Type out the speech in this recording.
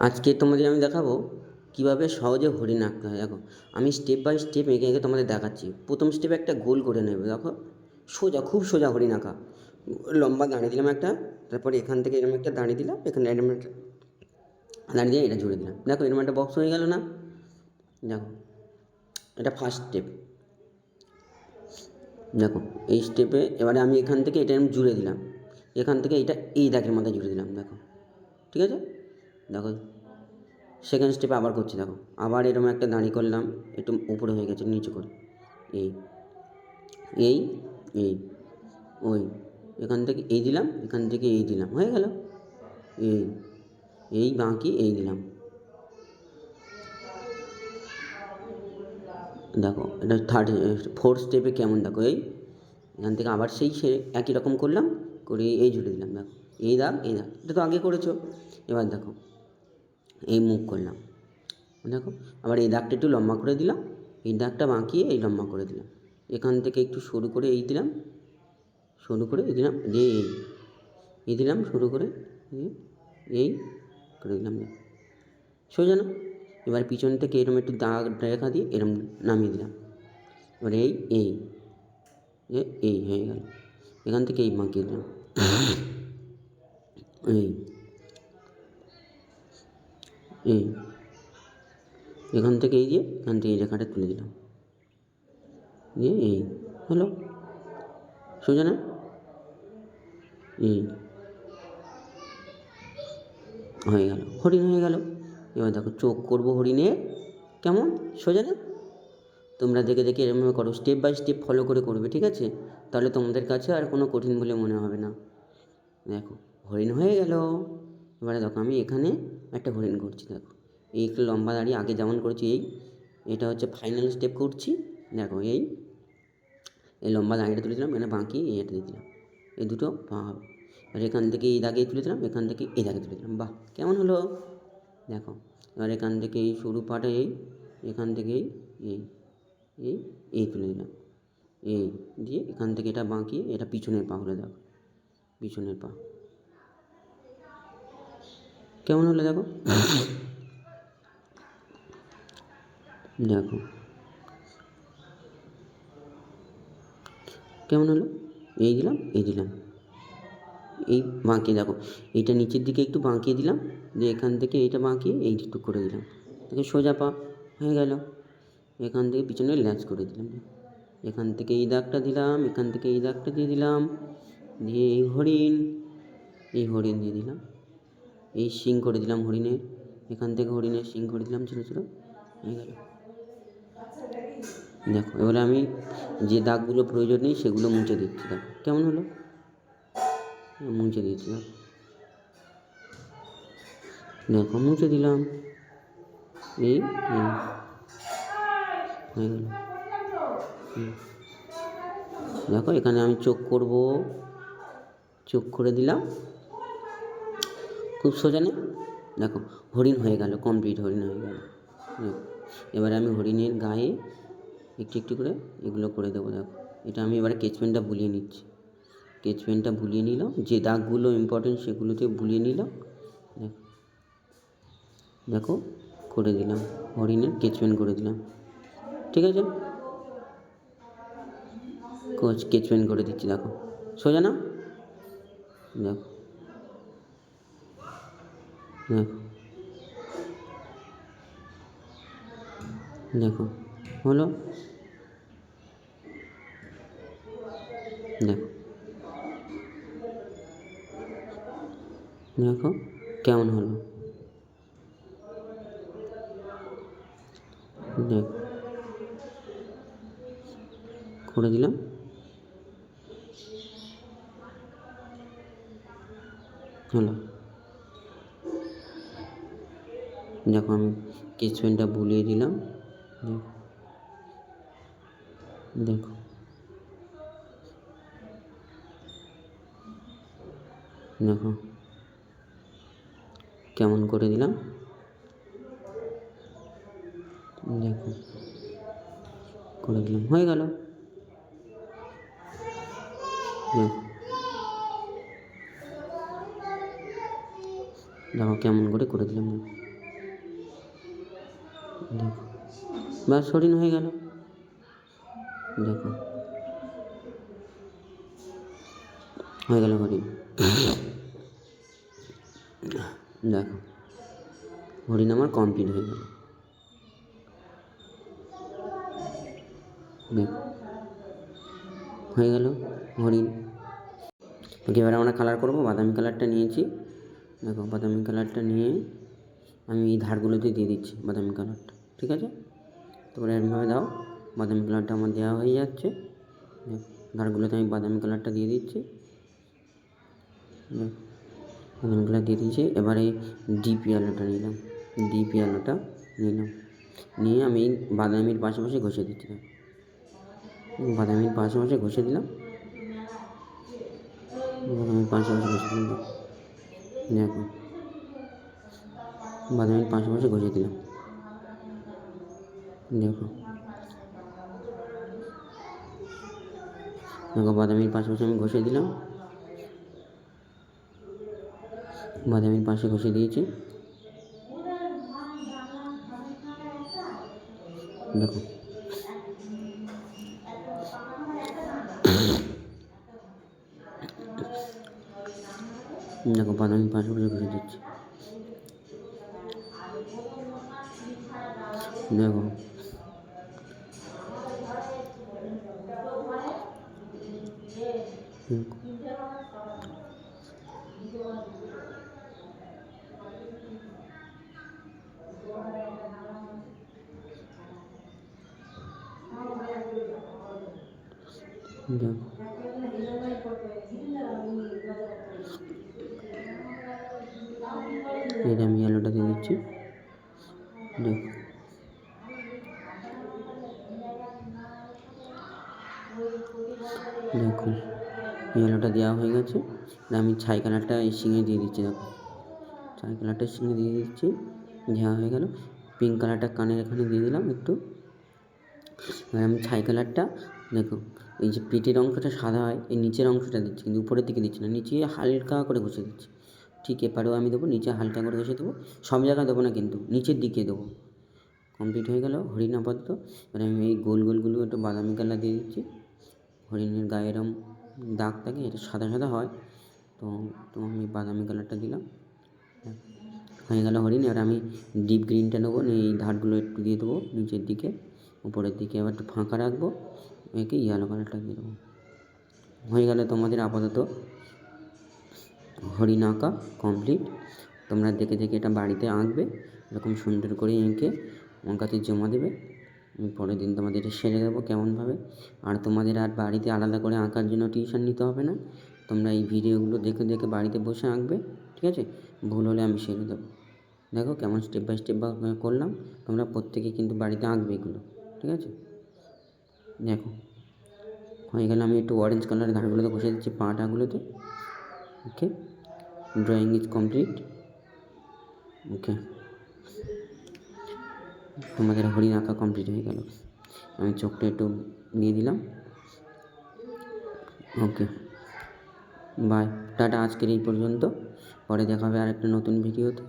আজকে তোমাদের আমি দেখাবো কীভাবে সহজে হরিণ আঁকতে হয়। দেখো, আমি স্টেপ বাই স্টেপ এঁকে এঁকে তোমাদের দেখাচ্ছি। প্রথম স্টেপে একটা গোল করে নেবে, দেখো। সোজা, খুব সোজা হরিণ আঁকা। লম্বা দাঁড়িয়ে দিলাম একটা, তারপরে এখান থেকে এরকম একটা দাঁড়িয়ে দিলাম, এখানে এরকম একটা দাঁড়িয়ে দিয়ে এটা জুড়ে দিলাম। দেখো এরকম একটা বক্স হয়ে গেল না? দেখো, এটা ফার্স্ট স্টেপ দেখো, এই স্টেপে এবারে আমি এখান থেকে এটা এরকম জুড়ে দিলাম। এখান থেকে এটা এই দাগের মধ্যে জুড়ে দিলাম, দেখো। ঠিক আছে? দেখো সেকেন্ড স্টেপে আবার করছি, দেখো। আবার এরকম একটা দাঁড়ি করলাম, একটু উপরে হয়ে গেছে, নিচু করে। এই এই এই, ওই, এখান থেকে এই দিলাম, এখান থেকে এই দিলাম, হয়ে গেল। এই এই বাঁকি, এই দিলাম। দেখো, এটা থার্ড ফোর্থ স্টেপে কেমন, দেখো, এই, এখান থেকে আবার সেই সে একই রকম করলাম, করে এই জুড়ে দিলাম, দেখো। এই দাগ এই দাগ, এটা তো আগে করেছ। এবার দেখো এই মুখ করলাম। দেখো, আবার এই দাগটা একটু লম্বা করে দিলাম, এই দাগটা বাঁকিয়ে এই লম্বা করে দিলাম। এখান থেকে একটু সরু করে এই দিলাম, সরু করে এই দিলাম, দিয়ে এই এই দিলাম, সরু করে এই করে দিলাম। সোজা না? এবার পিছন থেকে এরকম একটু দাগ রেখা দিয়ে এরম নামিয়ে দিলাম। এবার এই এই এই হয়ে গেল। এখান থেকে এই বাঁকিয়ে দিলাম। এই এই এখান থেকে এই দিয়ে এখান থেকে এই রেখাটা তুলে দিলাম। দিয়ে এই হলো। সোজা না এই হয়ে গেল। হরিণ হয়ে গেল। এবার দেখো, চোখ করব হরিণের কেমন? সোজা না তোমরা দেখে দেখে এরমভাবে করো। স্টেপ বাই স্টেপ ফলো করে করবে, ঠিক আছে? তাহলে তোমাদের কাছে আর কোনো কঠিন বলে মনে হবে না। দেখো, হরিণ হয়ে গেল। এবারে দেখো আমি এখানে একটা হরিণ করছি, দেখো। এই লম্বা দাঁড়িয়ে আগে যেমন করেছি এই, এটা হচ্ছে ফাইনাল স্টেপ করছি। দেখো এই এই লম্বা দাঁড়িয়ে তুলে দিলাম, এখানে বাঁকি এটা দিয়ে দিলাম। এই দুটো পা হবে আর এখান থেকে এই দাগে তুলে দিলাম, এখান থেকে এই দাগে তুলে দিলাম, বাহ। কেমন হলো? দেখো, এবার এখান থেকে এই সরু পাটা এই, এখান থেকে এই এই এই এই তুলে দিলাম। এই দিয়ে এখান থেকে এটা বাঁকিয়ে এটা পিছনের পা হলো, দেখো। পিছনের পা। কেমন হলো দেখো? দেখো। কেমন হলো? এই দিলাম এই দিলাম। এই বাঁকিয়ে দেখো। এইটা নিচের দিকে একটু বাঁকিয়ে দিলাম, দিয়ে এখান থেকে এইটা বাঁকিয়ে এই একটু করে দিলাম। দেখো সোজা পা হয়ে গেল। এখান থেকে পিছনে ল্যাচ করে দিলাম। এখান থেকে এই দাগটা দিলাম, এখান থেকে এই দাগটা দিয়ে দিলাম, দিয়ে এই হরিণ এই হরিণ দিয়ে দিলাম। এই শিং করে দিলাম হরিণের, এখান থেকে হরিণের শিং করে দিলাম ছোটো ছোটো হয়ে গেল দেখো, এবারে আমি যে দাগগুলো প্রয়োজন নেই সেগুলো মুছে দিচ্ছি, দেখো। কেমন হলো? মুছে দিচ্ছি দেখো। মুছে দিলাম। এই। হয়ে গেল। দেখো, এখানে আমি চোখ করব। চোখ করে দিলাম। খুব সোজা নেই? দেখো, হরিণ হয়ে গেল কমপ্লিট হরিণ হয়ে গেল। এবারে আমি হরিণের গায়ে একটু একটু করে এগুলো করে দেবো, দেখো। এটা আমি এবারে কেচ পেনটা বুলিয়ে নিচ্ছি। কেচ পেনটা বুলিয়ে নিল যে দাগগুলো ইম্পর্টেন্ট সেগুলোতে বুলিয়ে নিলাম, দেখো। করে দিলাম, হরিণের কেচ পেন করে দিলাম। ঠিক আছে? কোচ কেচ পেন করে দিচ্ছি, দেখো। সোজা না? দেখো। দেখো দেখো হলো? দেখো। দেখো কেমন হলো? দেখো। করে দিলাম। হলো? দেখো আমি পেনটা বুলিয়ে দিলাম। দেখো দেখো কেমন করে দিলাম? দেখো করে দিলাম। হয়ে গেল। দেখো, কেমন করে করে দিলাম। দেখো। ব্যাস হরিণ হয়ে গেল। দেখো। হয়ে গেল হরিণ দেখো। হরিণ আমার কমপ্লিট হয়ে গেল। দেখো। হয়ে গেল হরিণ ওকে এবার আমরা কালার করব। বাদামি কালারটা নিয়েছি। দেখো, বাদামি কালারটা নিয়ে আমি এই ধারগুলোতে দিয়ে দিচ্ছি বাদামি কালারটা ঠিক আছে? তোমরা এরমভাবে দাও, বাদামি কালারটা আমার দেওয়া হয়ে যাচ্ছে। ধারগুলোতে আমি বাদামি কালারটা দিয়ে দিচ্ছি। বাদামি কালার দিয়ে দিয়েছি। এবারে ডিপ আলোটা নিলাম ডিপ আলোটা নিলাম নিয়ে আমি বাদামির পাশাপাশি ঘষে দিচ্ছি। দেখো। বাদামির পাশাপাশি ঘষে দিলাম। বাদামির পাশাপাশি ঘষে দিলাম। দেখো। বাদামির পাশাপাশি ঘষে দিলাম। দেখো। দেখো, বাদামির পাশাপাশি আমি ঘষে দিলাম। বাদামির পাশে ঘষে দিয়েছি। দেখো। দেখো বাদামি পাশাপাশি ঘষে দিচ্ছি। দেখো দেখো। দেখো এটা আমি আলোটা দিয়ে দিচ্ছি দেখো দেখুন ইয়েলোটা দেওয়া হয়ে গেছে। আমি ছাই কালারটা এই শিঙে দিয়ে দিচ্ছি, দেখো। ছাই কালারটা শিঙে দিয়ে দিচ্ছি, দেওয়া হয়ে গেল। পিঙ্ক কালারটা কানের এখানে দিয়ে দিলাম একটু। এবার আমি ছাই কালারটা, দেখো, এই যে পিঠের অংশটা সাদা হয়, এই নিচের অংশটা দিচ্ছি, কিন্তু উপরের দিকে দিচ্ছি না, নিচে হালকা করে ঘষে দিচ্ছি। ঠিক এপারেও আমি দেবো, নিচে হালকা করে ঘষে দেবো, সব জায়গায় দেবো না কিন্তু, নিচের দিকে দেবো। কমপ্লিট হয়ে গেল হরিণ এবার আমি এই গোল গোলগুলো একটু বাদামি কালার দিয়ে দিচ্ছি। হরিণের গায়ে এরম দাগ থাকে এটা সাদা সাদা হয়। তো তো আমি বাদামি কালারটা দিলাম। হয়ে গেল হরিণ। এবার আমি ডিপ গ্রিনটা নেব। এই ধারগুলো একটু দিয়ে দেবো নিচের দিকে। উপরের দিকে এবার একটু ফাঁকা রাখব। একে ইয়েলো কালারটা দিয়ে দেবো। হয়ে গেল তোমাদের আপাতত হরিণ আঁকা কমপ্লিট তোমরা দেখে দেখে এটা বাড়িতে আঁকবে। এরকম সুন্দর করে এঁকে আমার কাছে জমা দেবে। আমি পরের দিন তোমাদের এটা সেরে দেবো কেমনভাবে। আর তোমাদের আর বাড়িতে আলাদা করে আঁকার জন্য টিউশন নিতে হবে না। তোমরা এই ভিডিওগুলো দেখে দেখে বাড়িতে বসে আঁকবে, ঠিক আছে? ভুল হলে আমি সেরে দেবো। দেখো কেমন স্টেপ বাই স্টেপ করলাম। তোমরা প্রত্যেকে কিন্তু বাড়িতে আঁকবে এগুলো, ঠিক আছে? দেখো, হয়ে গেলে আমি একটু অরেঞ্জ কালারের ধারগুলোতে বসে দিচ্ছি পাটাগুলোতে। Okay drawing is complete okay তোমাদের হরিণ আঁকা কমপ্লিট হয়ে গেল। আমি চোখটা একটু নিয়ে দিলাম ওকে বাই টাটা আজকের এই পর্যন্ত। পরে দেখা হবে আর একটা নতুন ভিডিওতে।